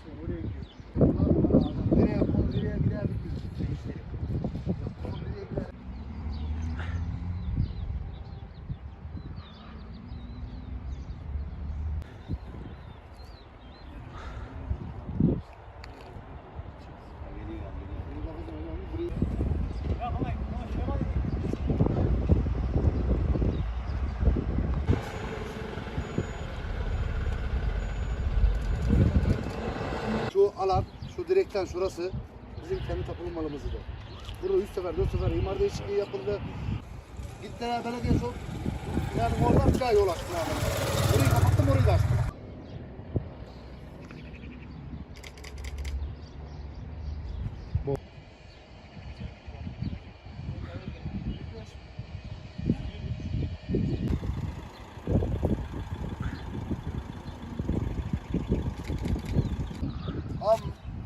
işte oraya alan, şu direkten şurası bizim kendi tapulu malımızdı. Burada 3 sefer, 4 sefer imar değişikliği yapıldı. Gittiler belediye çok. Yani oradan bir daha yol açtılar. Orayı kapattım, orayı da açtım. Abi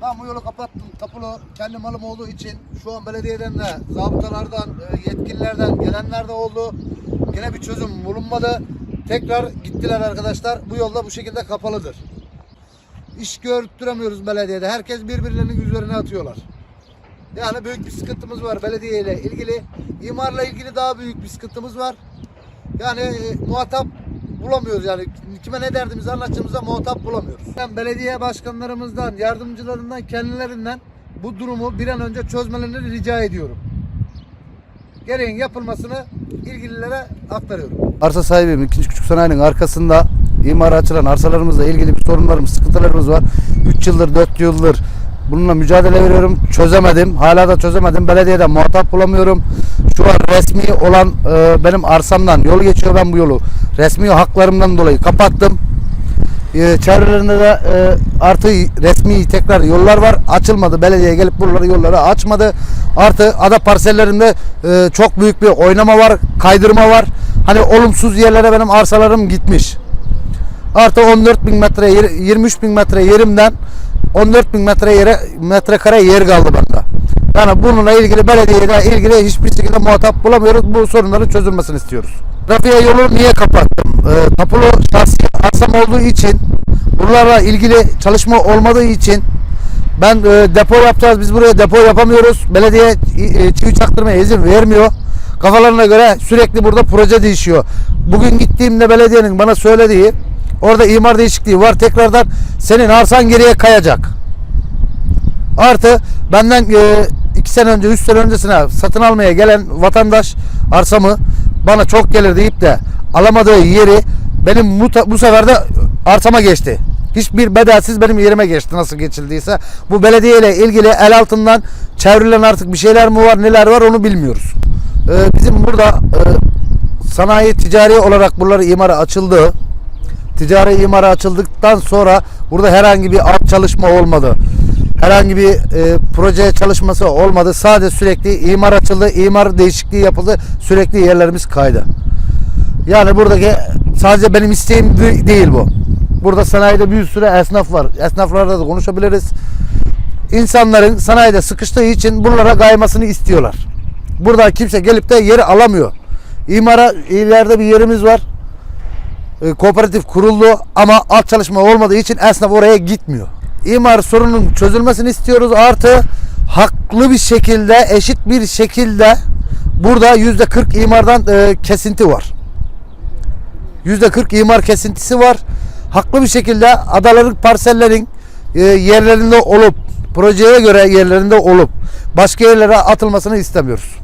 ben bu yolu kapattım. Tapulu kendi malım olduğu için şu an belediyeden de, zabıtalardan, e, yetkililerden gelenler de oldu. Gene bir çözüm bulunmadı. Tekrar gittiler arkadaşlar. Bu yolda bu şekilde kapalıdır. İş görüttüremiyoruz belediyede. Herkes birbirlerinin üzerine atıyorlar. Yani büyük bir sıkıntımız var belediye ile ilgili. İmarla ilgili daha büyük bir sıkıntımız var. Yani e, muhatap bulamıyoruz yani. Kime ne derdimizi anlatacağımıza muhatap bulamıyoruz. Ben belediye başkanlarımızdan, yardımcılarından, kendilerinden bu durumu bir an önce çözmelerini rica ediyorum. Gereğin yapılmasını ilgililere aktarıyorum. Arsa sahibim ikinci küçük sanayinin arkasında imara açılan arsalarımızla ilgili bir sorunlarımız, sıkıntılarımız var. 3 yıldır, 4 yıldır bununla mücadele veriyorum. Çözemedim. Hala da çözemedim. Belediyeden muhatap bulamıyorum. Şu an resmi olan e, benim arsamdan yol geçiyor. Ben bu yolu resmi haklarımdan dolayı kapattım. E, çevrelerinde de e, artı resmi tekrar yollar var. Açılmadı. Belediye gelip buraları yolları açmadı. Artı ada parsellerinde e, çok büyük bir oynama var. Kaydırma var. Hani olumsuz yerlere benim arsalarım gitmiş. Artı 14 bin metre, yer- 23 bin metre yerimden 14 bin metre yere, metrekare yer kaldı bende. Yani bununla ilgili belediyeyle ilgili hiçbir şekilde muhatap bulamıyoruz. Bu sorunların çözülmesini istiyoruz. Trafiğe yolu niye kapattım? Ee, tapulu şahsi arsam olduğu için bunlarla ilgili çalışma olmadığı için ben e, depo yapacağız. Biz buraya depo yapamıyoruz. Belediye e, çivi çaktırmaya izin vermiyor. Kafalarına göre sürekli burada proje değişiyor. Bugün gittiğimde belediyenin bana söylediği orada imar değişikliği var. Tekrardan senin arsan geriye kayacak. Artı benden e, iki sene önce, üç sene öncesine satın almaya gelen vatandaş arsamı bana çok gelir deyip de alamadığı yeri benim bu, bu sefer de arsama geçti. Hiçbir bedelsiz benim yerime geçti nasıl geçildiyse. Bu belediye ile ilgili el altından çevrilen artık bir şeyler mi var neler var onu bilmiyoruz. E, bizim burada e, sanayi ticari olarak buraları imara açıldı. Ticari imara açıldıktan sonra burada herhangi bir alt çalışma olmadı. Herhangi bir e, proje çalışması olmadı. Sadece sürekli imar açıldı, imar değişikliği yapıldı. Sürekli yerlerimiz kaydı. Yani buradaki sadece benim isteğim de- değil bu. Burada sanayide bir sürü esnaf var. Esnaflarla da konuşabiliriz. İnsanların sanayide sıkıştığı için buralara kaymasını istiyorlar. Burada kimse gelip de yeri alamıyor. İmara ileride bir yerimiz var e, kooperatif kuruldu ama alt çalışma olmadığı için esnaf oraya gitmiyor. İmar sorunun çözülmesini istiyoruz. Artı haklı bir şekilde, eşit bir şekilde burada yüzde 40 imardan e, kesinti var. Yüzde 40 imar kesintisi var. Haklı bir şekilde adaların, parsellerin e, yerlerinde olup, projeye göre yerlerinde olup başka yerlere atılmasını istemiyoruz.